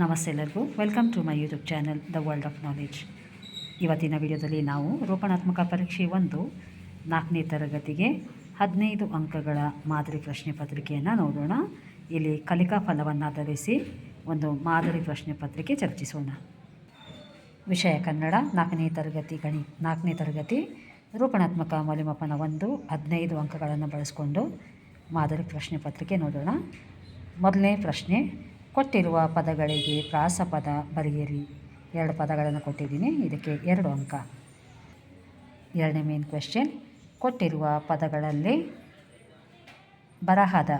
ನಮಸ್ತೆ ಎಲ್ಲರಿಗೂ. Welcome to my YouTube channel the world of knowledge ಇವತ್ತಿನ ವಿಡಿಯೋದಲ್ಲಿ ನಾವು ರೂಪಣಾತ್ಮಕ ಪರೀಕ್ಷೆ ಒಂದು, ನಾಲ್ಕನೇ ತರಗತಿಗೆ ಹದಿನೈದು ಅಂಕಗಳ ಮಾದರಿ ಪ್ರಶ್ನೆ ಪತ್ರಿಕೆಯನ್ನು ನೋಡೋಣ. ಇಲ್ಲಿ ಕಲಿಕಾ ಫಲವನ್ನು ಆಧರಿಸಿ ಒಂದು ಮಾದರಿ ಪ್ರಶ್ನೆ ಪತ್ರಿಕೆ ಚರ್ಚಿಸೋಣ. ವಿಷಯ ಕನ್ನಡ, ನಾಲ್ಕನೇ ತರಗತಿ ಗಣಿ ನಾಲ್ಕನೇ ತರಗತಿ ರೂಪಣಾತ್ಮಕ ಮೌಲ್ಯಮಾಪನ ಒಂದು, ಹದಿನೈದು ಅಂಕಗಳನ್ನು ಬಳಸಿಕೊಂಡು ಮಾದರಿ ಪ್ರಶ್ನೆ ಪತ್ರಿಕೆ ನೋಡೋಣ. ಮೊದಲನೇ ಪ್ರಶ್ನೆ ಕೊಟ್ಟಿರುವ ಪದಗಳಿಗೆ ಪ್ರಾಸಪದ ಬರೆಯಿರಿ. ಎರಡು ಪದಗಳನ್ನು ಕೊಟ್ಟಿದ್ದೀನಿ. ಇದಕ್ಕೆ ಎರಡು ಅಂಕ. ಎರಡನೇ ಮೇನ್ ಕ್ವೆಶ್ಚನ್ ಕೊಟ್ಟಿರುವ ಪದಗಳಲ್ಲಿ ಬರಹದ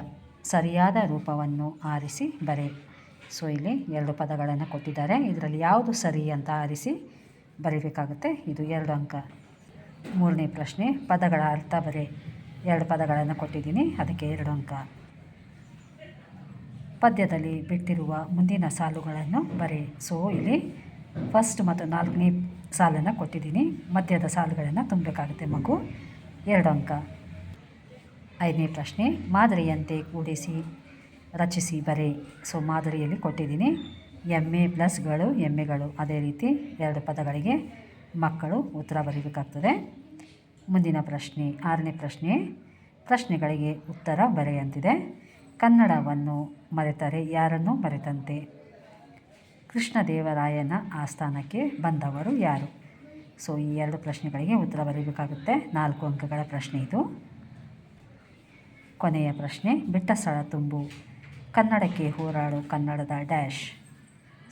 ಸರಿಯಾದ ರೂಪವನ್ನು ಆರಿಸಿ ಬರೆ. ಸೊ ಇಲ್ಲಿ ಎರಡು ಪದಗಳನ್ನು ಕೊಟ್ಟಿದ್ದಾರೆ. ಇದರಲ್ಲಿ ಯಾವುದು ಸರಿ ಅಂತ ಆರಿಸಿ ಬರೀಬೇಕಾಗುತ್ತೆ. ಇದು ಎರಡು ಅಂಕ. ಮೂರನೇ ಪ್ರಶ್ನೆ, ಪದಗಳ ಅರ್ಥ ಬರೆ. ಎರಡು ಪದಗಳನ್ನು ಕೊಟ್ಟಿದ್ದೀನಿ. ಅದಕ್ಕೆ ಎರಡು ಅಂಕ. ಪದ್ಯದಲ್ಲಿ ಬಿಟ್ಟಿರುವ ಮುಂದಿನ ಸಾಲುಗಳನ್ನು ಬರೆ. ಸೊ ಇಲ್ಲಿ ಫಸ್ಟ್ ಮತ್ತು ನಾಲ್ಕನೇ ಸಾಲನ್ನು ಕೊಟ್ಟಿದ್ದೀನಿ. ಮಧ್ಯದ ಸಾಲುಗಳನ್ನು ತುಂಬಬೇಕಾಗುತ್ತೆ ಮಗು. ಎರಡು ಅಂಕ. ಐದನೇ ಪ್ರಶ್ನೆ, ಮಾದರಿಯಂತೆ ಕೂಡಿಸಿ, ರಚಿಸಿ ಬರೆ. ಸೊ ಮಾದರಿಯಲ್ಲಿ ಕೊಟ್ಟಿದ್ದೀನಿ. ಎಮ್ಮೆ ಪ್ಲಸ್ಗಳು ಎಮ್ಮೆಗಳು ಅದೇ ರೀತಿ ಎರಡು ಪದಗಳಿಗೆ ಮಕ್ಕಳು ಉತ್ತರ ಬರೀಬೇಕಾಗ್ತದೆ. ಮುಂದಿನ ಪ್ರಶ್ನೆ, ಆರನೇ ಪ್ರಶ್ನೆ, ಪ್ರಶ್ನೆಗಳಿಗೆ ಉತ್ತರ ಬರೆಯಂತಿದೆ ಕನ್ನಡವನ್ನು ಮರೆತರೆ, ಯಾರನ್ನು ಮರೆತಂತೆ? ಕೃಷ್ಣದೇವರಾಯನ ಆಸ್ಥಾನಕ್ಕೆ ಬಂದವರು ಯಾರು? ಸೊ, ಈ ಎರಡು ಪ್ರಶ್ನೆಗಳಿಗೆ ಉತ್ತರ ಬರೀಬೇಕಾಗುತ್ತೆ. ನಾಲ್ಕು ಅಂಕಗಳ ಪ್ರಶ್ನೆ ಇದು. ಕೊನೆಯ ಪ್ರಶ್ನೆ ಬಿಟ್ಟ ಸ್ಥಳ ತುಂಬು. ಕನ್ನಡಕ್ಕೆ ಹೋರಾಡು, ಕನ್ನಡದ ಡ್ಯಾಶ್.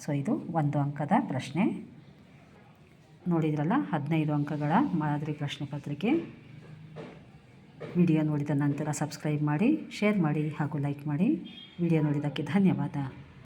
ಸೊ, ಇದು ಒಂದು ಅಂಕದ ಪ್ರಶ್ನೆ. ನೋಡಿದ್ರಲ್ಲ, ಹದಿನೈದು ಅಂಕಗಳ ಮಾದರಿ ಪ್ರಶ್ನೆ ಪತ್ರಿಕೆ. ವಿಡಿಯೋ ನೋಡಿದ ನಂತರ ಸಬ್ಸ್ಕ್ರೈಬ್ ಮಾಡಿ ಶೇರ್ ಮಾಡಿ ಹಾಗೂ ಲೈಕ್ ಮಾಡಿ. ವಿಡಿಯೋ ನೋಡಿದ್ದಕ್ಕೆ ಧನ್ಯವಾದ.